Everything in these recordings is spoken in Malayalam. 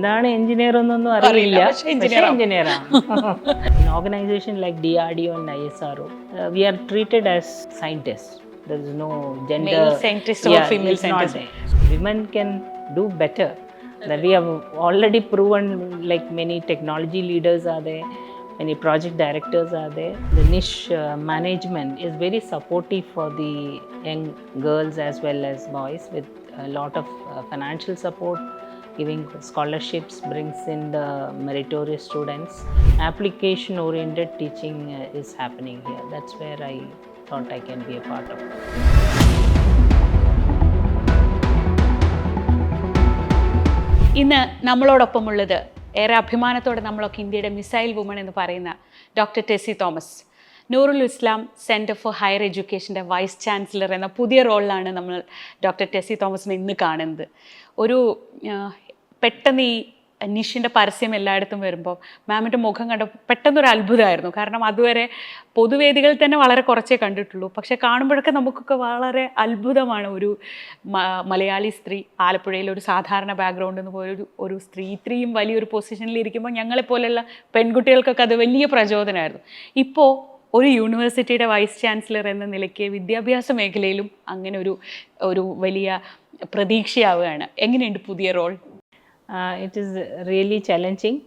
എന്താണ് എഞ്ചിനീയർ എന്നൊന്നും അറിയില്ല പക്ഷേ engineer ആവും. എഞ്ചിനീയർ ആണ് organisation like D R D O and I S R O we are treated as scientist there is no gender Male scientist or female scientist. women can do better that we have already proven like many technology leaders are there many project directors are there the niche uh, management is very supportive for the young girls as well as boys with a lot of uh, financial support Giving scholarships brings in the meritorious students application oriented teaching uh, is happening here that's where i thought i can be a part of ഇന്ന് നമ്മളോടൊപ്പമുള്ളത് ഏറെ അഭിമാനത്തോടെ നമ്മളൊക്കെ ഇന്ത്യയുടെ മിസൈൽ വുമൺ എന്ന് പറയുന്ന doctor Tessy Thomas Noorul Islam centre for higher എഡ്യൂക്കേഷന്റെ vice chancellor എന്ന പുതിയ റോളിലാണ് നമ്മൾ ഡോക്ടർ ടെസി തോമസിനെ ഇന്ന് കാണുന്നത് ഒരു പെട്ടെന്ന് ഈ നിഷിന്റെ പരസ്യം എല്ലായിടത്തും വരുമ്പോൾ മാമിന്റെ മുഖം കണ്ട പെട്ടെന്നൊരു അത്ഭുതമായിരുന്നു. കാരണം അതുവരെ പൊതുവേദികളിൽ തന്നെ വളരെ കുറച്ചേ കണ്ടിട്ടുള്ളൂ. പക്ഷെ കാണുമ്പോഴൊക്കെ നമുക്കൊക്കെ വളരെ അത്ഭുതമാണ് ഒരു മലയാളി സ്ത്രീ ആലപ്പുഴയിൽ ഒരു സാധാരണ ബാക്ക്ഗ്രൗണ്ടിൽ നിന്ന് പോയ ഒരു ഒരു സ്ത്രീ ഇത്രയും വലിയൊരു പൊസിഷനിൽ ഇരിക്കുമ്പോൾ ഞങ്ങളെപ്പോലെയുള്ള പെൺകുട്ടികൾക്കൊക്കെ അത് വലിയ പ്രചോദനമായിരുന്നു. ഇപ്പോൾ ഒരു യൂണിവേഴ്സിറ്റിയുടെ വൈസ് ചാൻസലർ എന്ന നിലയ്ക്ക് വിദ്യാഭ്യാസ മേഖലയിലും അങ്ങനെ ഒരു ഒരു വലിയ പ്രതീക്ഷയാവുകയാണ്. എങ്ങനെയുണ്ട് പുതിയ role it is really challenging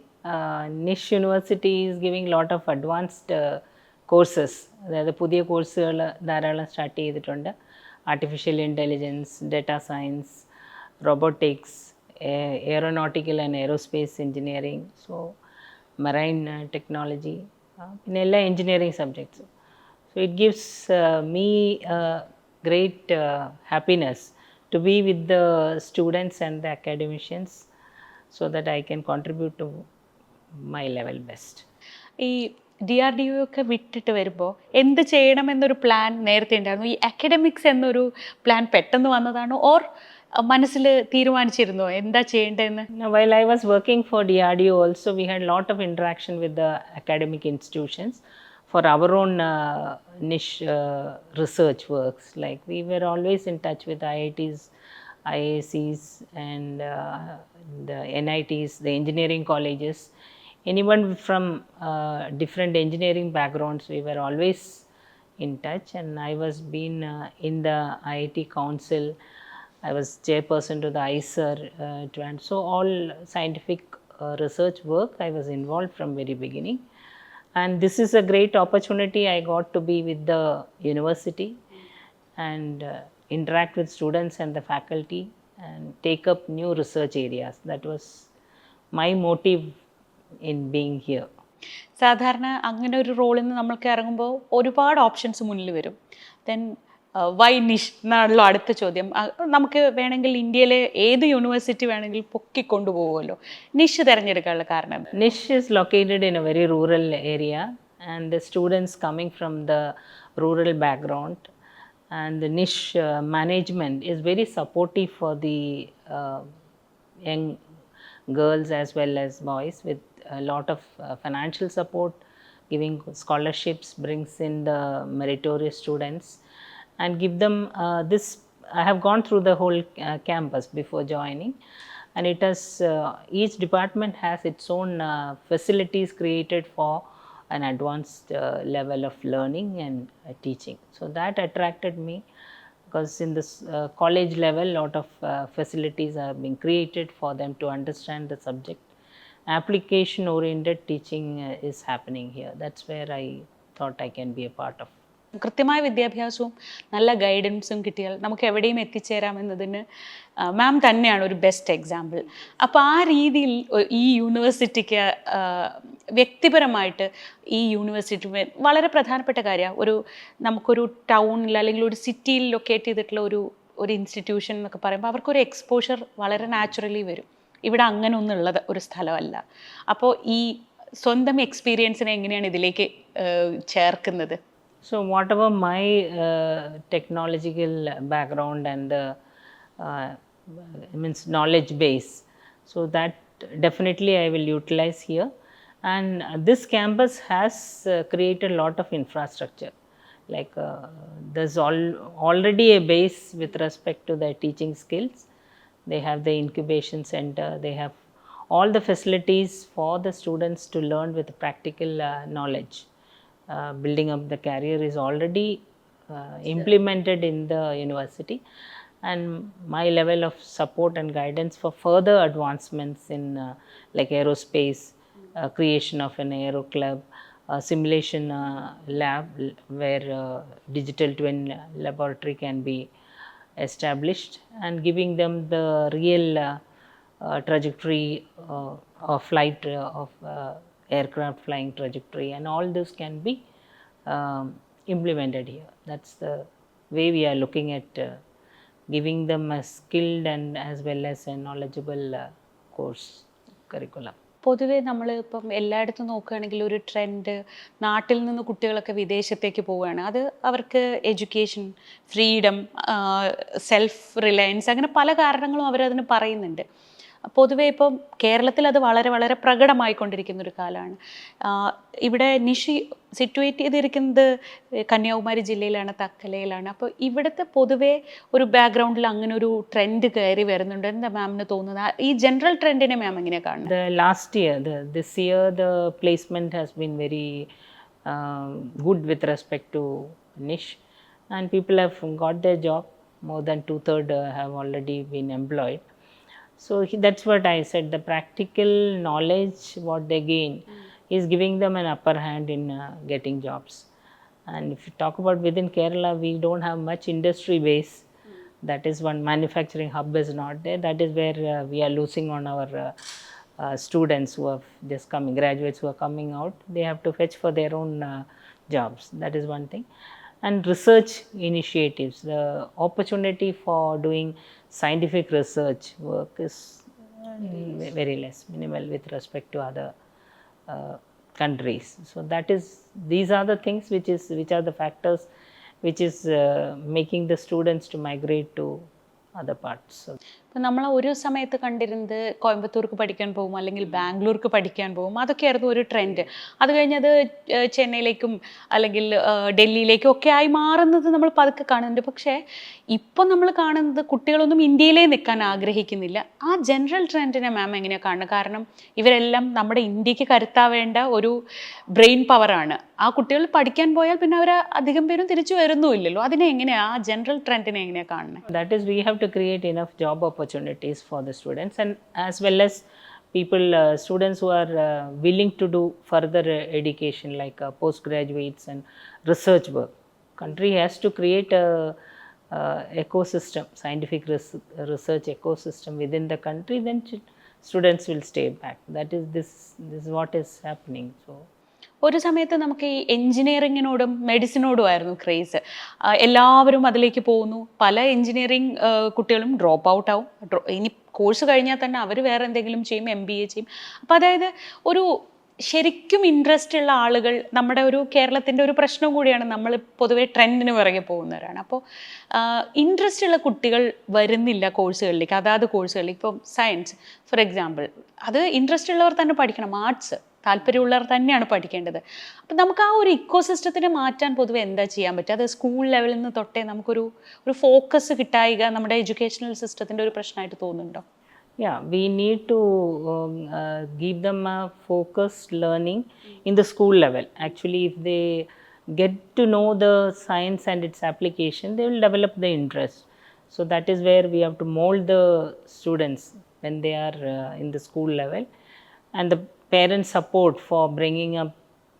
NICHE university is giving lot of advanced courses. അതായത് പുതിയ കോഴ്സുകൾ ധാരാളം സ്റ്റാർട്ട് ചെയ്തിട്ടുണ്ട്. Artificial intelligence data science robotics aeronautical and aerospace engineering so marine technology പിന്നെ എല്ലാ engineering സബ്ജക്ട്സും so it gives me great happiness to be with the students and the academicians so that I can contribute to my level best. ഈ ഡി ആർ ഡി ഒ ഒക്കെ വിട്ടിട്ട് വരുമ്പോൾ എന്ത് ചെയ്യണമെന്നൊരു പ്ലാൻ നേരത്തെ ഉണ്ടായിരുന്നു ഈ അക്കാഡമിക്സ് എന്നൊരു പ്ലാൻ പെട്ടെന്ന് വന്നതാണോ ഓർ മനസ്സിൽ തീരുമാനിച്ചിരുന്നോ എന്താ ചെയ്യേണ്ടതെന്ന് Now, while I was working for DRDO, also we had a lot of interaction with the academic institutions for our own uh, niche uh, research works. Like we were always in touch with IITs, IACs, and uh, the NITs, the engineering colleges. Anyone from uh, different engineering backgrounds, we were always in touch. And I was been uh, in the IIT Council. I was chairperson to the ICER. Uh, so all scientific uh, research work I was involved from very beginning And this is a great opportunity I got to be with the university and uh, interact with students and the faculty and take up new research areas. That was my motive in being here. സാധാരണ അങ്ങനെ ഒരു റോളിൽ നിന്ന് നമ്മൾക്ക് ഇറങ്ങുമ്പോൾ ഒരുപാട് ഓപ്ഷൻസ് മുന്നിൽ വരും ദെൻ വൈ നിഷ് എന്നാണല്ലോ അടുത്ത ചോദ്യം നമുക്ക് വേണമെങ്കിൽ ഇന്ത്യയിലെ ഏത് യൂണിവേഴ്സിറ്റി വേണമെങ്കിൽ പൊക്കിക്കൊണ്ടുപോകുമല്ലോ നിഷ് തിരഞ്ഞെടുക്കാനുള്ള കാരണം located in a very rural area, and the students coming from the rural background and the niche uh, management is very supportive for the uh, young girls as well as boys with a lot of uh, financial support giving scholarships brings in the meritorious students and give them uh, this i have gone through the whole uh, campus before joining. And it has uh, each department has its own facilities created for an advanced level of learning and teaching. So that attracted me because in this uh, college level a lot of uh, facilities are being created for them to understand the subject. Application oriented teaching uh, is happening here. That's where i thought i can be a part of കൃത്യമായ വിദ്യാഭ്യാസവും നല്ല ഗൈഡൻസും കിട്ടിയാൽ നമുക്ക് എവിടെയും എത്തിച്ചേരാമെന്നതിന് മാം തന്നെയാണ് ഒരു ബെസ്റ്റ് എക്സാമ്പിൾ അപ്പോൾ ആ രീതിയിൽ ഈ യൂണിവേഴ്സിറ്റിക്ക് വ്യക്തിപരമായിട്ട് ഈ യൂണിവേഴ്സിറ്റി വളരെ പ്രധാനപ്പെട്ട കാര്യമാണ് ഒരു നമുക്കൊരു ടൗണിൽ അല്ലെങ്കിൽ ഒരു സിറ്റിയിൽ ലൊക്കേറ്റ് ചെയ്തിട്ടുള്ള ഒരു ഒരു ഇൻസ്റ്റിറ്റ്യൂഷൻ എന്നൊക്കെ പറയുമ്പോൾ അവർക്കൊരു എക്സ്പോഷർ വളരെ നാച്ചുറലി വരും. ഇവിടെ അങ്ങനെ ഒന്നുള്ളത് ഒരു സ്ഥലമല്ല. അപ്പോൾ ഈ സ്വന്തം എക്സ്പീരിയൻസിനെ എങ്ങനെയാണ് ഇതിലേക്ക് ചേർക്കുന്നത്? So, whatever my uh, technological background and the uh, means knowledge base, so that definitely I will utilize here. And uh, this campus has uh, created a lot of infrastructure. Like uh, there's all, already a base with respect to the teaching skills. They have the incubation center. They have all the facilities for the students to learn with practical uh, knowledge. Uh, building up the career is already uh, implemented in the university. And my level of support and guidance for further advancements in uh, like aerospace uh, creation of an aero club simulation uh, lab where uh, digital twin laboratory can be established and giving them the real uh, uh, trajectory uh, of flight uh, of uh, aircraft flying trajectory and all this can be um, implemented here that's the way we are looking at uh, giving them a skilled and as well as a knowledgeable uh, course curriculum പൊതുവേ നമ്മൾ ഇപ്പം എല്ലായിടത്തും നോക്കുകയാണെങ്കിൽ ഒരു ട്രെൻഡ് നാട്ടിൽ നിന്ന് കുട്ടികളൊക്കെ വിദേശത്തേക്ക് പോവുകയാണ് അത് അവർക്ക് എഡ്യൂക്കേഷൻ ഫ്രീഡം സെൽഫ് റിലയൻസ് അങ്ങനെ പല കാരണങ്ങളും അവരതിന് പറയുന്നുണ്ട് പൊതുവേ ഇപ്പം കേരളത്തിൽ അത് വളരെ വളരെ പ്രകടമായിക്കൊണ്ടിരിക്കുന്ന ഒരു കാലമാണ് ഇവിടെ നിഷി സിറ്റുവേറ്റ് ചെയ്തിരിക്കുന്നത് കന്യാകുമാരി ജില്ലയിലാണ് തക്കലയിലാണ്. അപ്പോൾ ഇവിടുത്തെ പൊതുവേ ഒരു ബാക്ക്ഗ്രൗണ്ടിൽ അങ്ങനെ ഒരു ട്രെൻഡ് കയറി വരുന്നുണ്ട്. എന്താ മാമിന് തോന്നുന്നത്? ഈ ജനറൽ ട്രെൻഡിനെ മാം എങ്ങനെ കാണുന്നത്? Last year this year the placement has been very good with respect to NICHE and people have got the job more than two third have already been uh, So he, that's what I said. The practical knowledge what they gain is giving them an upper hand in uh, getting jobs. And if you talk about within Kerala, we don't have much industry base. That is one manufacturing hub is not there. That is where uh, we are losing on our uh, uh, students who are just coming, graduates who are coming out. They have to fetch for their own uh, jobs. That is one thing and research initiatives. The opportunity for doing scientific research work is uh, very less, minimal with respect to other uh, countries. So that is, these are the things which is, which are the factors which is uh, making the students to migrate to other parts. So, നമ്മൾ ഒരു സമയത്ത് കണ്ടിരുന്നത് കോയമ്പത്തൂർക്ക് പഠിക്കാൻ പോകും അല്ലെങ്കിൽ ബാംഗ്ലൂർക്ക് പഠിക്കാൻ പോകും അതൊക്കെയായിരുന്നു ഒരു ട്രെൻഡ്. അത് കഴിഞ്ഞത് ചെന്നൈയിലേക്കും അല്ലെങ്കിൽ ഡൽഹിയിലേക്കും ഒക്കെ ആയി മാറുന്നത് നമ്മൾ പതുക്കെ കാണുന്നുണ്ട്. പക്ഷേ ഇപ്പം നമ്മൾ കാണുന്നത് കുട്ടികളൊന്നും ഇന്ത്യയിലേ നിൽക്കാൻ ആഗ്രഹിക്കുന്നില്ല. ആ ജനറൽ ട്രെൻഡിനെ മാം എങ്ങനെയാണ് കാണുന്നത്? കാരണം ഇവരെല്ലാം നമ്മുടെ ഇന്ത്യയ്ക്ക് കരുത്താവേണ്ട ഒരു ബ്രെയിൻ പവറാണ് ആ കുട്ടികൾ പഠിക്കാൻ പോയാൽ പിന്നെ അവർ അധികം പേരും തിരിച്ചു വരുന്നുമില്ലല്ലോ. അതിനെ എങ്ങനെയാണ് ആ ജനറൽ ട്രെൻഡിനെ എങ്ങനെയാണ് കാണുന്നത് that is we have to create enough job opportunities for the students and as well as people uh, students who are uh, willing to do further uh, education like uh, postgraduates and research work. Country has to create a uh, ecosystem scientific res- research ecosystem within the country then students will stay back. That is this this is what is happening. So ഒരു സമയത്ത് നമുക്ക് ഈ എൻജിനീയറിങ്ങിനോടും മെഡിസിനോടും ആയിരുന്നു ക്രേസ് എല്ലാവരും അതിലേക്ക് പോകുന്നു. പല എൻജിനീയറിങ് കുട്ടികളും ഡ്രോപ്പ് ഔട്ട് ആവും. ഇനി കോഴ്സ് കഴിഞ്ഞാൽ തന്നെ അവർ വേറെ എന്തെങ്കിലും ചെയ്യും എം ബി എ ചെയ്യും. അപ്പോൾ അതായത് ഒരു ശരിക്കും ഇൻട്രസ്റ്റ് ഉള്ള ആളുകൾ നമ്മുടെ ഒരു കേരളത്തിന്റെ ഒരു പ്രശ്നം കൂടിയാണ് നമ്മൾ പൊതുവേ ട്രെൻഡിന് പിറകെ പോകുന്നവരാണ്. അപ്പോൾ ഇൻട്രസ്റ്റ് ഉള്ള കുട്ടികൾ വരുന്നില്ല കോഴ്സുകളിലേക്ക് അതാത് കോഴ്സുകളിലേക്ക് ഇപ്പം സയൻസ് ഫോർ എക്സാമ്പിൾ അത് ഇൻട്രസ്റ്റ് ഉള്ളവർ തന്നെ പഠിക്കണം. ആർട്സ് താല്പര്യമുള്ളവർ തന്നെയാണ് പഠിക്കേണ്ടത്. അപ്പം നമുക്ക് ആ ഒരു ഇക്കോ സിസ്റ്റത്തിനെ മാറ്റാൻ പൊതുവെ എന്താ ചെയ്യാൻ പറ്റുക? അത് സ്കൂൾ ലെവലിൽ നിന്ന് തൊട്ടേ നമുക്കൊരു ഒരു ഫോക്കസ് കിട്ടായിക നമ്മുടെ എഡ്യൂക്കേഷണൽ സിസ്റ്റത്തിന്റെ ഒരു പ്രശ്നമായിട്ട് തോന്നുന്നുണ്ടോ? Yeah we need to give them a focused learning in the school level actually if the get to know the science and its application the will develop the interest so that is where we have to mould the students when they are in the school level and the parent support for bringing up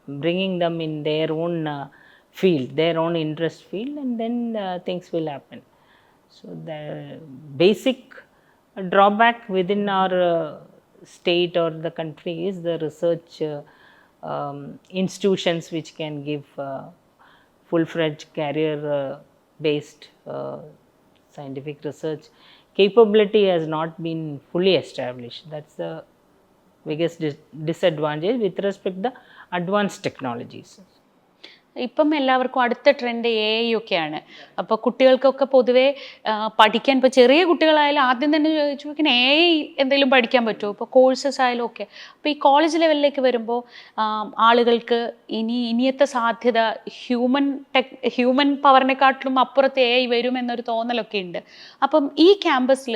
bringing them in their own uh, field their own interest field and then uh, things will happen so the basic drawback within our uh, state or the country is the research uh, um, institutions which can give uh, full-fledged career-based uh, scientific research capability has not been fully established. That's the biggest dis- disadvantage with respect to the advanced technologies. ഇപ്പം എല്ലാവർക്കും അടുത്ത ട്രെൻഡ് എ ഐ ഒക്കെയാണ്. അപ്പോൾ കുട്ടികൾക്കൊക്കെ പൊതുവേ പഠിക്കാൻ ഇപ്പോൾ ചെറിയ കുട്ടികളായാലും ആദ്യം തന്നെ ചോദിക്കുന്ന എ ഐ എന്തെങ്കിലും പഠിക്കാൻ പറ്റുമോ? ഇപ്പോൾ കോഴ്സസ് ആയാലും ഒക്കെ. അപ്പോൾ ഈ കോളേജ് ലെവലിലേക്ക് വരുമ്പോൾ ആളുകൾക്ക് ഇനി ഇനിയത്തെ സാധ്യത ഹ്യൂമൻ ടെക് ഹ്യൂമൻ പവറിനെക്കാട്ടിലും അപ്പുറത്ത് എ ഐ വരും എന്നൊരു തോന്നലൊക്കെ ഉണ്ട്. അപ്പം ഈ ക്യാമ്പസിൽ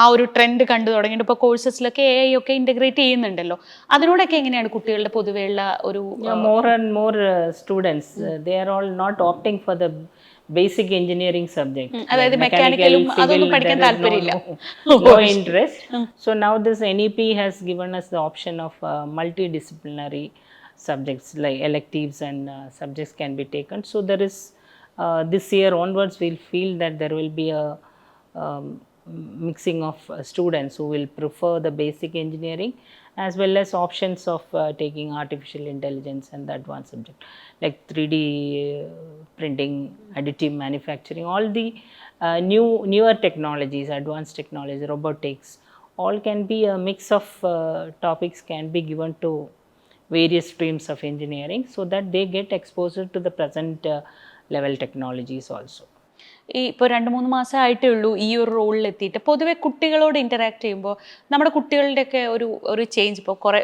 ആ ഒരു ട്രെൻഡ് കണ്ടു തുടങ്ങിയിട്ട് ഇപ്പോൾ കോഴ്സസിലൊക്കെ എ ഐ ഒക്കെ ഇന്റഗ്രേറ്റ് ചെയ്യുന്നുണ്ടല്ലോ. അതിനോടൊക്കെ എങ്ങനെയാണ് കുട്ടികളുടെ പൊതുവെയുള്ള ഒരു more and more uh, students, uh, they are all not opting for the basic engineering subjects. അതായത് like മെക്കാനിക്കലും mechanical, അതൊന്നും civil, പഠിക്കാൻ there is no- താല്പര്യമില്ല No, no interest. So now this NEP has given us the option of uh, multidisciplinary subjects like electives and uh, subjects can be taken. So there is uh, this year onwards we'll feel that there will be a um, mixing of uh, students who will prefer the basic engineering as well as options of uh, taking artificial intelligence and the advanced subject like 3D uh, printing, additive manufacturing, all the uh, new newer technologies, advanced technologies, robotics, all can be a mix of uh, topics can be given to various streams of engineering so that they get exposure to the present uh, level technologies also. ഈ ഇപ്പോൾ രണ്ട് മൂന്ന് മാസം ആയിട്ടേ ഉള്ളൂ ഈ ഒരു റോളിൽ എത്തിയിട്ട്. പൊതുവെ കുട്ടികളോട് ഇന്ററാക്ട് ചെയ്യുമ്പോൾ നമ്മുടെ കുട്ടികളുടെയൊക്കെ ഒരു ഒരു ചേഞ്ച് ഇപ്പോൾ കുറേ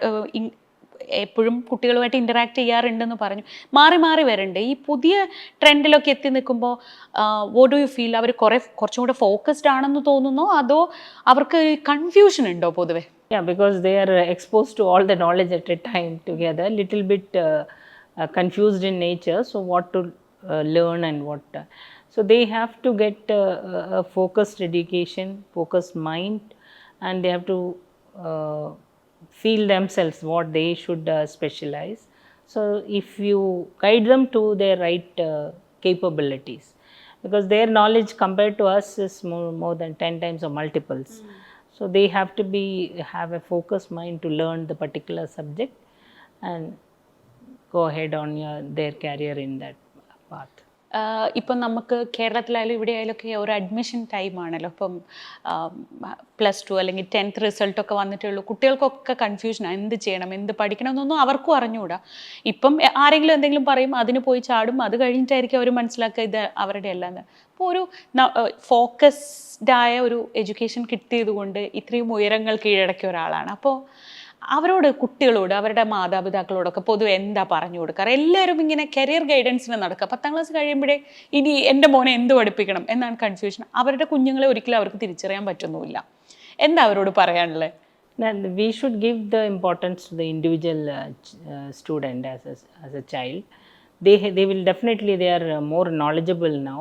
എപ്പോഴും കുട്ടികളുമായിട്ട് ഇന്ററാക്ട് ചെയ്യാറുണ്ടെന്ന് പറഞ്ഞു. മാറി മാറി വരുന്നുണ്ട് ഈ പുതിയ ട്രെൻഡിലൊക്കെ എത്തി നിൽക്കുമ്പോൾ വോട്ട് ഡു യു ഫീൽ അവർ കുറേ കുറച്ചും കൂടെ ഫോക്കസ്ഡ് ആണെന്ന് തോന്നുന്നോ? അതോ അവർക്ക് കൺഫ്യൂഷൻ ഉണ്ടോ പൊതുവെ? Yeah, because they are to knowledge at a time together, little bit uh, uh, confused in nature. So, what learn and what. Uh, so, they have to get a- a focused education, focused mind, and they have to uh, feel themselves what they should uh, specialize. So, if you guide them to their right uh, capabilities, because their knowledge compared to us is more, more than 10 times or multiples. So they have to be have a focused mind to learn the particular subject and go ahead on your, their career in that path. ഇപ്പം നമുക്ക് കേരളത്തിലായാലും ഇവിടെ ആയാലും ഒക്കെ ഒരു അഡ്മിഷൻ ടൈം ആണല്ലോ. ഇപ്പം പ്ലസ് ടു അല്ലെങ്കിൽ ടെൻത്ത് റിസൾട്ടൊക്കെ വന്നിട്ടേ ഉള്ളൂ. കുട്ടികൾക്കൊക്കെ കൺഫ്യൂഷനാണ് എന്ത് ചെയ്യണം? എന്ത് പഠിക്കണം എന്നൊന്നും അവർക്കും അറിഞ്ഞുകൂടാ ഇപ്പം ആരെങ്കിലും എന്തെങ്കിലും പറയും അതിന് പോയി ചാടും. അത് കഴിഞ്ഞിട്ടായിരിക്കും അവർ മനസ്സിലാക്കുക ഇത് അവരുടെ അല്ലാന്ന്. അപ്പോൾ ഒരു ഫോക്കസ്ഡായ ഒരു എഡ്യൂക്കേഷൻ കിട്ടിയത് കൊണ്ട് ഇത്രയും ഉയരങ്ങൾ കീഴടക്കിയ ഒരാളാണ്. അപ്പോൾ അവരോട് കുട്ടികളോട് അവരുടെ മാതാപിതാക്കളോടൊക്കെ പൊതുവെ എന്താ പറഞ്ഞു കൊടുക്കാറ്? എല്ലാവരും ഇങ്ങനെ കരിയർ ഗൈഡൻസിന് നടക്കുക. പത്താം ക്ലാസ് കഴിയുമ്പോഴേ ഇനി എന്റെ മോനെ എന്ത് പഠിപ്പിക്കണം എന്നാണ് കൺഫ്യൂഷൻ അവരുടെ കുഞ്ഞുങ്ങളെ ഒരിക്കലും അവർക്ക് തിരിച്ചറിയാൻ പറ്റുന്നുമില്ല. എന്താ അവരോട് പറയാനുള്ളത് we should give the importance to the individual student as a child they they will definitely they are more knowledgeable now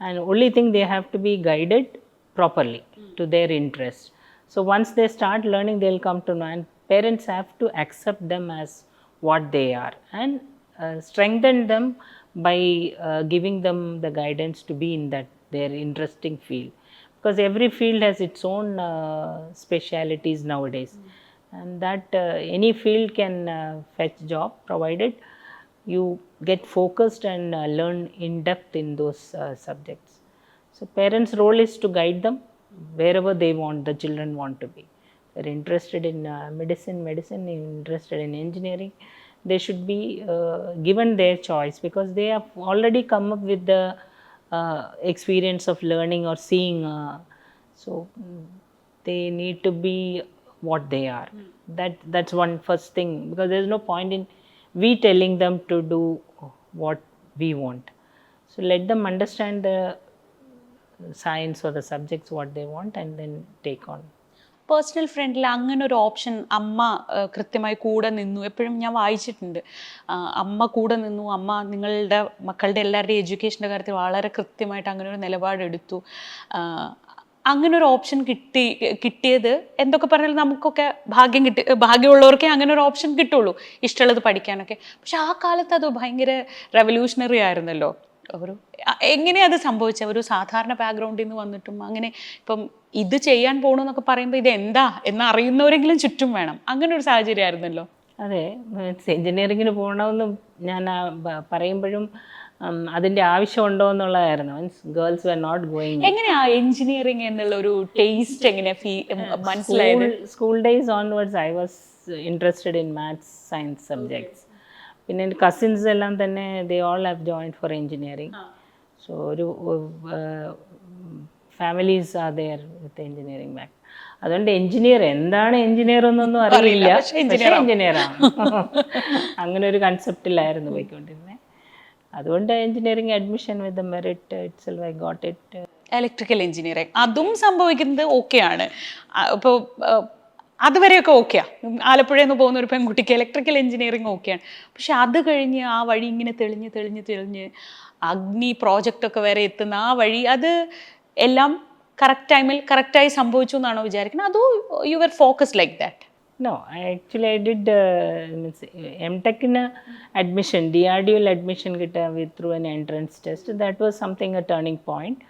and only thing they have to be guided properly to their interest so once they start learning they will come to know and parents have to accept them as what they are and uh, strengthen them by uh, giving them the guidance to be in that their interesting field. Because every field has its own uh, specialities nowadays. And that uh, any field can uh, fetch job provided. You get focused and uh, learn in depth in those uh, subjects. So parents role is to guide them wherever they want the children want to be they're interested in uh, medicine medicine interested in engineering they should be uh, given their choice because they have already come up with the uh, experience of learning or seeing uh, so mm, they need to be what they are. That that's one first thing because there's no point in we telling them to do what we want. So let them understand the science or the subjects what they want and then take on personal ഫ്രണ്ടിൽ അങ്ങനെ ഒരു ഓപ്ഷൻ അമ്മ കൃത്യമായി കൂടെ നിന്നു. എപ്പോഴും ഞാൻ വായിച്ചിട്ടുണ്ട്. അമ്മ കൂടെ നിന്നു. അമ്മ നിങ്ങളുടെ മക്കളുടെ എല്ലാവരുടെയും എഡ്യൂക്കേഷന്റെ കാര്യത്തിൽ വളരെ കൃത്യമായിട്ട് അങ്ങനെ ഒരു നിലപാടെടുത്തു. അങ്ങനെ ഒരു ഓപ്ഷൻ കിട്ടി കിട്ടിയത് എന്തൊക്കെ പറഞ്ഞാലും നമുക്കൊക്കെ ഭാഗ്യം കിട്ടി ഭാഗ്യമുള്ളവർക്കേ അങ്ങനെ ഒരു ഓപ്ഷൻ കിട്ടുള്ളൂ. ഇഷ്ടമുള്ളത് പഠിക്കാനൊക്കെ. പക്ഷെ ആ കാലത്ത് അത് ഭയങ്കര റെവല്യൂഷണറി ആയിരുന്നല്ലോ. ഒരു എങ്ങനെയാ അത് സംഭവിച്ച ഒരു സാധാരണ ബാക്ക്ഗ്രൗണ്ടിൽ നിന്ന് വന്നിട്ടും അങ്ങനെ ഇപ്പം ഇത് ചെയ്യാൻ പോകണമെന്നൊക്കെ പറയുമ്പോൾ ഇത് എന്താ എന്ന് അറിയുന്നവരെങ്കിലും ചുറ്റും വേണം. അങ്ങനെ ഒരു സാഹചര്യമായിരുന്നല്ലോ അതെ മീൻസ് എൻജിനീയറിങ്ങിന് പോകണമെന്ന് ഞാൻ പറയുമ്പോഴും അതിന്റെ ആവശ്യമുണ്ടോ എന്നുള്ളതായിരുന്നു means girls were not going എങ്ങനെയാ എഞ്ചിനീയറിംഗ് എന്നുള്ള ഒരു ടേസ്റ്റ് എങ്ങനെയാ മനസ്സിലായത്? School days onwards I was interested in maths science subjects. പിന്നെ എന്റെ കസിൻസ് എല്ലാം തന്നെ they all have join for engineering so ഒരു families are there with engineering back അതുകൊണ്ട് എഞ്ചിനീയർ എന്താണ് എഞ്ചിനീയർ എന്നൊന്നും അറിയില്ല. എഞ്ചിനീയർ ആണ്. അങ്ങനെ ഒരു കൺസെപ്റ്റിലായിരുന്നു പോയിക്കൊണ്ടിരുന്നത് അതുകൊണ്ട് engineering admission with merit it's I got it electrical engineering അതും സംഭവിക്കുന്നത് ഓക്കെയാണ് ഇപ്പോൾ അതുവരെയൊക്കെ ഓക്കെയാ. ആലപ്പുഴയിൽ നിന്ന് പോകുന്ന ഒരു പെൺകുട്ടിക്ക് ഇലക്ട്രിക്കൽ എഞ്ചിനീയറിംഗ് ഓക്കെയാണ്. പക്ഷെ അത് കഴിഞ്ഞ് ആ വഴി ഇങ്ങനെ തെളിഞ്ഞ് തെളിഞ്ഞ് തെളിഞ്ഞ് അഗ്നി പ്രോജക്റ്റൊക്കെ വരെ എത്തുന്ന ആ വഴി അത് എല്ലാം കറക്റ്റ് ടൈമിൽ കറക്റ്റായി സംഭവിച്ചു എന്നാണോ വിചാരിക്കുന്നത്? അതോ you are focus like that no actually I did means M ടെക്കിന് admission D R D DRDL admission കിട്ടുക with through N entrance test that was something a turning point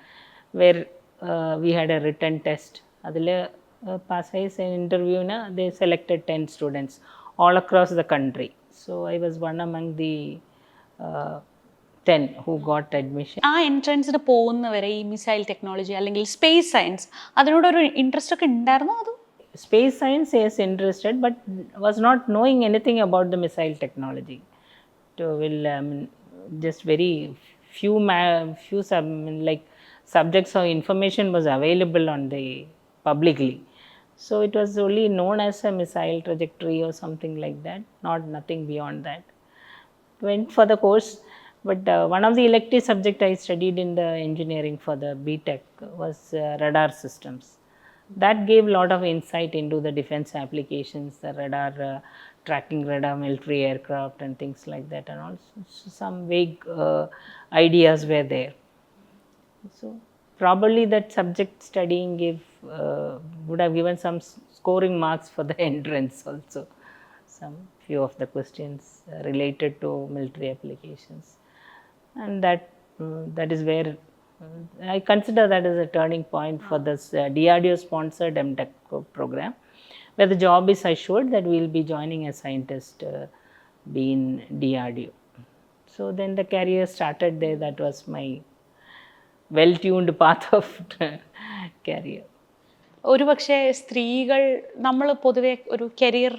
where we had a return test written test. അതിൽ പാസ്സായി ഇൻ്റർവ്യൂവിന് they selected 10 students all across the country. So I was one among the uh, 10 who got admission. ആ എൻട്രൻസിന് പോകുന്നവരെ ഈ മിസൈൽ ടെക്നോളജി അല്ലെങ്കിൽ സ്പേസ് സയൻസ് അതിനോടൊരു ഇൻട്രസ്റ്റ് ഒക്കെ ഉണ്ടായിരുന്നോ അതോ space science is interested but was not knowing anything about the missile technology to will um, just very few ma- few sub like subjects or information was available on the publicly so it was only known as a missile trajectory or something like that not nothing beyond that. Went for the course but uh, one of the elective subject i studied in the engineering for the btech was uh, radar systems. That gave a lot of insight into the defense applications the radar uh, tracking radar military aircraft and things like that and also some vague uh, ideas were there. So probably that subject studying gave uh, would have given some scoring marks for the entrance also. Some few of the questions uh, related to military applications, and that uh, that is where uh, I consider that as a turning point for this uh, DRDO sponsored MTech pro- program, where the job is assured that we will be joining a scientist uh, be in DRDO. So then the career started there. That was my well tuned path of career. ഒരുപക്ഷെ സ്ത്രീകൾ നമ്മൾ പൊതുവെ ഒരു കരിയർ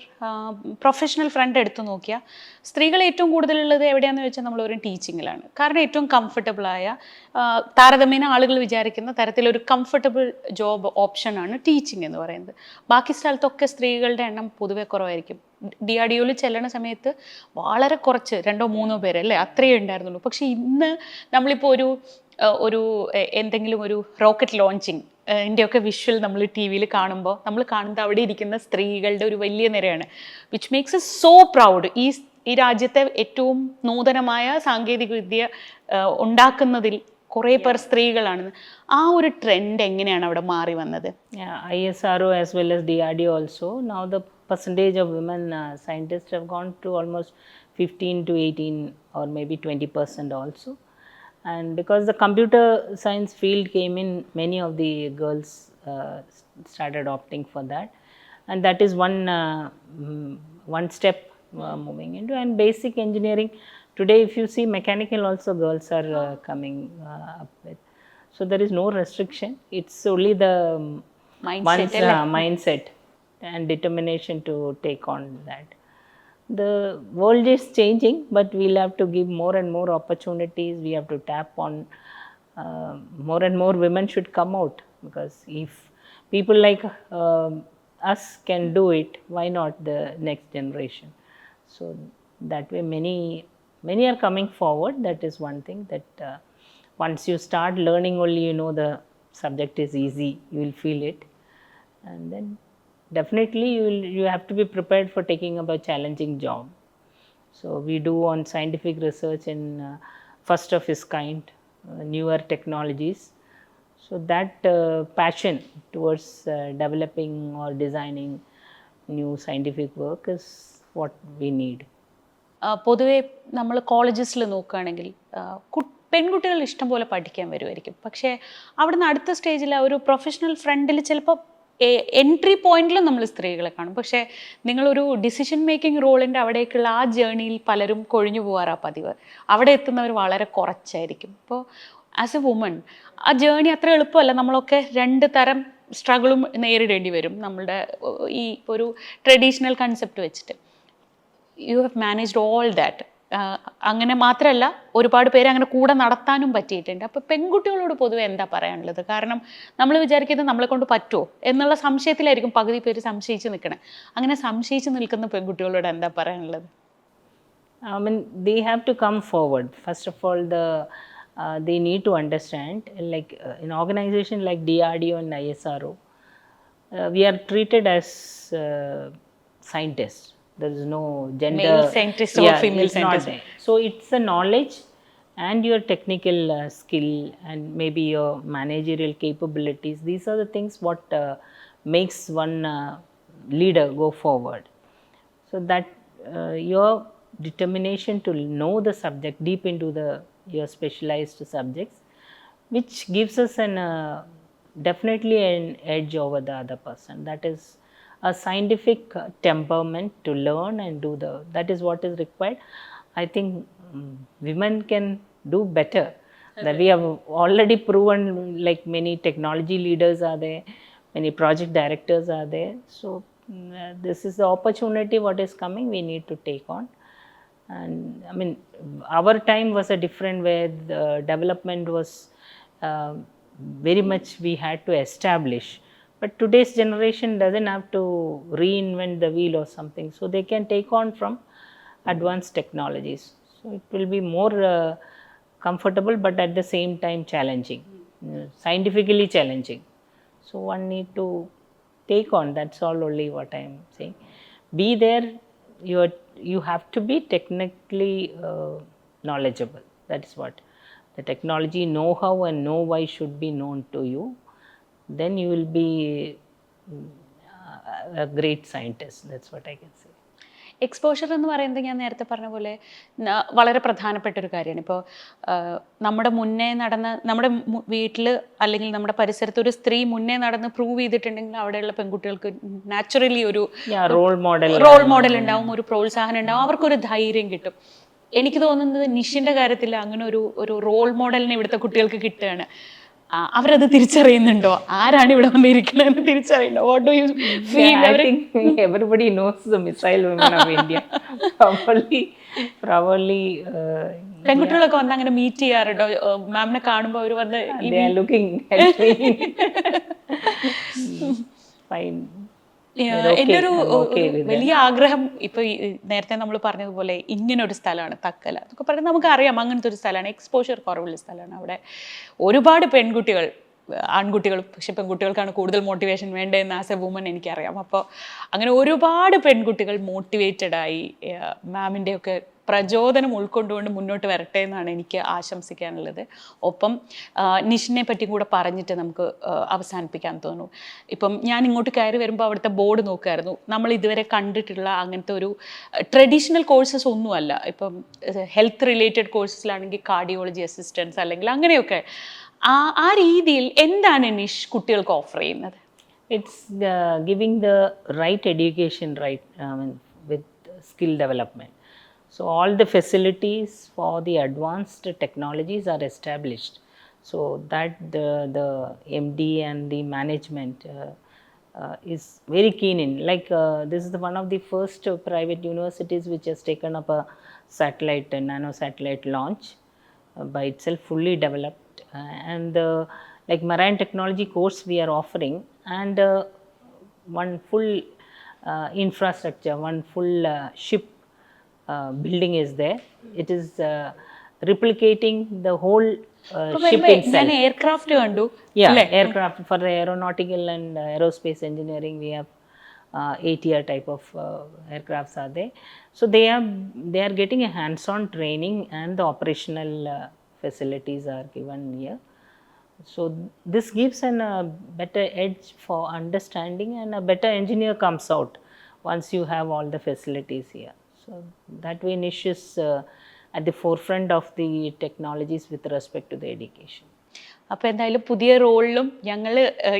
പ്രൊഫഷണൽ ഫ്രണ്ട് എടുത്തു നോക്കിയാൽ സ്ത്രീകൾ ഏറ്റവും കൂടുതലുള്ളത് എവിടെയാണെന്ന് വെച്ചാൽ നമ്മൾ ഒരു ടീച്ചിങ്ങിലാണ് കാരണം ഏറ്റവും കംഫർട്ടബിളായ താരതമ്യേന ആളുകൾ വിചാരിക്കുന്ന തരത്തിലൊരു കംഫർട്ടബിൾ ജോബ് ഓപ്ഷനാണ് ടീച്ചിങ് എന്ന് പറയുന്നത്. ബാക്കി സ്ഥലത്തൊക്കെ സ്ത്രീകളുടെ എണ്ണം പൊതുവെ കുറവായിരിക്കും. ഡി ആർ ഡി ഒയിൽ ചെല്ലണ സമയത്ത് വളരെ കുറച്ച് രണ്ടോ മൂന്നോ പേര് അല്ലേ? അത്രയേ ഉണ്ടായിരുന്നുള്ളൂ. പക്ഷേ ഇന്ന് നമ്മളിപ്പോൾ ഒരു ഒരു എന്തെങ്കിലും ഒരു റോക്കറ്റ് ലോഞ്ചിങ് ഒക്കെ വിഷ്വൽ നമ്മൾ ടി വിയിൽ കാണുമ്പോൾ നമ്മൾ കാണുന്നത് അവിടെ ഇരിക്കുന്ന സ്ത്രീകളുടെ ഒരു വലിയ നിരയാണ്. Which makes a so proud ഈ ഈ രാജ്യത്തെ ഏറ്റവും നൂതനമായ സാങ്കേതിക വിദ്യ ഉണ്ടാക്കുന്നതിൽ കുറേ പേർ സ്ത്രീകളാണ്. ആ ഒരു ട്രെൻഡ് എങ്ങനെയാണ് അവിടെ മാറി വന്നത്? Yeah, ISRO as well as DRDO also. Now the percentage of women uh, scientists have gone to almost 15 to 18 or maybe 20 percent also. And because the computer science field came in, many of the girls uh, started opting for that. And that is one, uh, mm, one step uh, moving into. And basic engineering, today if you see mechanical also girls are uh, coming uh, up with. So there is no restriction. It's only the um, Mindset one's uh, mindset and determination to take on that. The world is changing, but we'll have to give more and more opportunities. We have to tap on uh, more and more women should come out because if people like um us can do it, why not the next generation? So that way, many many are coming forward. That is one thing that uh, once you start learning, only you know the subject is easy. You will feel it, and then definitely you will, you have to be prepared for taking up a challenging job. So we do on scientific research in uh, first of its kind, uh, newer technologies. So that uh, passion towards uh, developing or designing new scientific work is what we need. പൊതുവെ നമ്മൾ കോളേജസിൽ നോക്കുകയാണെങ്കിൽ പെൺകുട്ടികൾ ഇഷ്ടം പോലെ പഠിക്കാൻ വരുമായിരിക്കും പക്ഷേ അവിടുന്ന് അടുത്ത സ്റ്റേജിൽ ഒരു പ്രൊഫഷണൽ ഫ്രണ്ടിൽ ചിലപ്പോൾ എൻട്രി പോയിന്റിൽ നമ്മൾ സ്ത്രീകളെ കാണും. പക്ഷേ നിങ്ങളൊരു ഡിസിഷൻ മേക്കിംഗ് റോളിന്റെ അവിടേക്കുള്ള ആ ജേണിയിൽ പലരും കൊഴിഞ്ഞു പോകാറാ പതിവ്. അവിടെ എത്തുന്നവർ വളരെ കുറച്ചായിരിക്കും. ഇപ്പോൾ ആസ് എ വുമൺ ആ ജേണി അത്ര എളുപ്പമല്ല. നമ്മളൊക്കെ രണ്ട് തരം സ്ട്രഗിളും നേരിടേണ്ടി വരും. നമ്മളുടെ ഈ ഒരു ട്രഡീഷണൽ കൺസെപ്റ്റ് വെച്ചിട്ട്. You have managed all that അങ്ങനെ മാത്രമല്ല ഒരുപാട് പേര് അങ്ങനെ കൂടെ നടത്താനും പറ്റിയിട്ടുണ്ട്. അപ്പോൾ പെൺകുട്ടികളോട് പൊതുവെ എന്താ പറയാനുള്ളത്? കാരണം നമ്മൾ വിചാരിക്കുന്നത് നമ്മളെ കൊണ്ട് പറ്റുമോ എന്നുള്ള സംശയത്തിലായിരിക്കും പകുതി പേര് സംശയിച്ച് നിൽക്കണേ. അങ്ങനെ സംശയിച്ച് നിൽക്കുന്ന പെൺകുട്ടികളോട് എന്താ പറയാനുള്ളത്? I mean, they have to come forward. First of all, the uh, they need to understand, like uh, in organization like DRDO and ISRO, uh, we are treated as uh, scientists. There is no gender. Male scientist or female it's not scientist. there. So it's a knowledge and your technical uh, skill and maybe your managerial capabilities. These are the things what uh, makes one uh, leader go forward. So that uh, your determination to know the subject deep into the your specialized subjects, which gives us an uh, definitely an edge over the other person. That is a scientific uh, temperament to learn and do the. That is what is required. I think mm, women can do better. That we have already proven, like many technology leaders are there, many project directors are there. So mm, uh, this is the opportunity what is coming. We need to take on. And I mean, our time was a different where the development was uh, very much we had to establish. But today's generation doesn't have to reinvent the wheel or something, so they can take on from advanced technologies. So it will be more uh, comfortable, but at the same time challenging, uh, scientifically challenging. So one need to take on. That's all only what I am saying. Be there. You you have to be technically uh, knowledgeable. That is what the technology know-how and know why should be known to you. Then you will be mm, a great scientist. That's what I can say. Exposure എന്ന് പറയുന്നത് ഞാൻ നേരത്തെ പറഞ്ഞ പോലെ വളരെ പ്രധാനപ്പെട്ട ഒരു കാര്യമാണ് ഇപ്പോൾ നമ്മുടെ മുന്നേ നടന്ന നമ്മുടെ വീട്ടിൽ അല്ലെങ്കിൽ നമ്മുടെ പരിസരത്ത് ഒരു സ്ത്രീ മുന്നേ നടന്ന് പ്രൂവ് ചെയ്തിട്ടുണ്ടെങ്കിൽ അവിടെയുള്ള പെൺകുട്ടികൾക്ക് നാച്ചുറലി ഒരു റോൾ മോഡൽ റോൾ മോഡൽ ഉണ്ടാവും. ഒരു പ്രോത്സാഹനം ഉണ്ടാവും. അവർക്കൊരു ധൈര്യം കിട്ടും. എനിക്ക് തോന്നുന്നത് നിഷിന്റെ കാര്യത്തിൽ അങ്ങനെ ഒരു ഒരു റോൾ മോഡലിനെ ഇവിടുത്തെ കുട്ടികൾക്ക് കിട്ടുകയാണ്. അവരത് തിരിച്ചറിയുന്നുണ്ടോ? ആരാണ് ഇവിടെ വന്നിരിക്കുന്നത് തിരിച്ചറിയുന്നോ what do you feel everybody knows the missile knows of India probably probably India. probably, probably, പെൺകുട്ടികളൊക്കെ വന്ന് അങ്ങനെ മീറ്റ് ചെയ്യാറുണ്ടോ? മാമിനെ കാണുമ്പോൾ അവർ വന്ന് ലുക്കിംഗ് they എന്റെ ഒരു. വലിയ ആഗ്രഹം ഇപ്പൊ നേരത്തെ നമ്മൾ പറഞ്ഞതുപോലെ ഇങ്ങനെ ഒരു സ്ഥലമാണ് തക്കല. എന്നൊക്കെ പറയുന്നത് നമുക്ക് അറിയാം അങ്ങനത്തെ ഒരു സ്ഥലമാണ്. എക്സ്പോഷർ കുറവുള്ള സ്ഥലമാണ് അവിടെ. ഒരുപാട് പെൺകുട്ടികൾ ആൺകുട്ടികൾ പക്ഷെ പെൺകുട്ടികൾക്കാണ് കൂടുതൽ മോട്ടിവേഷൻ വേണ്ടതെന്ന് ആസ് എ വുമൻ എനിക്കറിയാം. അപ്പോൾ അങ്ങനെ ഒരുപാട് പെൺകുട്ടികൾ മോട്ടിവേറ്റഡായി മാമിന്റെയൊക്കെ പ്രചോദനം ഉൾക്കൊണ്ടുകൊണ്ട് മുന്നോട്ട് വരട്ടെ എന്നാണ് എനിക്ക് ആശംസിക്കാനുള്ളത്. ഒപ്പം നിഷിനെ പറ്റി കൂടെ പറഞ്ഞിട്ട് നമുക്ക് അവസാനിപ്പിക്കാൻ തോന്നുന്നു. ഇപ്പം ഞാൻ ഇങ്ങോട്ട് കയറി വരുമ്പോൾ അവിടുത്തെ ബോർഡ് നോക്കുമായിരുന്നു നമ്മൾ ഇതുവരെ കണ്ടിട്ടുള്ള അങ്ങനത്തെ ഒരു ട്രഡീഷണൽ കോഴ്സസ് ഒന്നുമല്ല. ഇപ്പം ഹെൽത്ത് റിലേറ്റഡ് കോഴ്സസിലാണെങ്കിൽ കാർഡിയോളജി അസിസ്റ്റൻസ് അല്ലെങ്കിൽ അങ്ങനെയൊക്കെ. ആ ആ രീതിയിൽ എന്താണ് നിഷ് കുട്ടികൾക്ക് ഓഫർ ചെയ്യുന്നത്? It's giving the right education right I mean with skill development. So all the facilities for the advanced technologies are established. So that the the MD and the management uh, uh, is very keen in. Like uh, this is the one of the first uh, private universities which has taken up a satellite, a nano satellite launch uh, by itself, fully developed. Uh, and uh, like marine technology course we are offering, and uh, one full uh, infrastructure, one full uh, ship uh, building is there. It is uh, replicating the whole uh, ship itself. aircraft you Yeah, aircraft for the aeronautical and aerospace engineering we have uh, ATR type of uh, aircrafts are there. So they are they are getting a hands-on training and the operational uh, facilities are given here. So this gives an uh, better edge for understanding and a better engineer comes out once you have all the facilities here. So that way Nish is uh, at the forefront of the technologies with respect to the education. അപ്പോൾ എന്തായാലും പുതിയ റോളിലും ഞങ്ങൾ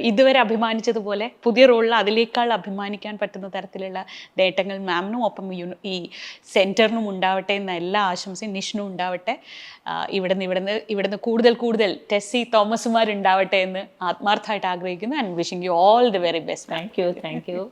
ഇതുവരെ അഭിമാനിച്ചതുപോലെ പുതിയ റോളിൽ അതിലേക്കാൾ അഭിമാനിക്കാൻ പറ്റുന്ന തരത്തിലുള്ള നേട്ടങ്ങൾ മാമിനും ഒപ്പം ഈ സെന്ററിനും ഉണ്ടാവട്ടെ എന്ന എല്ലാ ആശംസയും നിഷിനും ഉണ്ടാവട്ടെ ഇവിടുന്ന് ഇവിടുന്ന് ഇവിടുന്ന് കൂടുതൽ കൂടുതൽ ടെസ്സി തോമസുമാരുണ്ടാവട്ടെ എന്ന് ആത്മാർത്ഥമായിട്ട് ആഗ്രഹിക്കുന്നു and wishing you all the very best thank you thank you.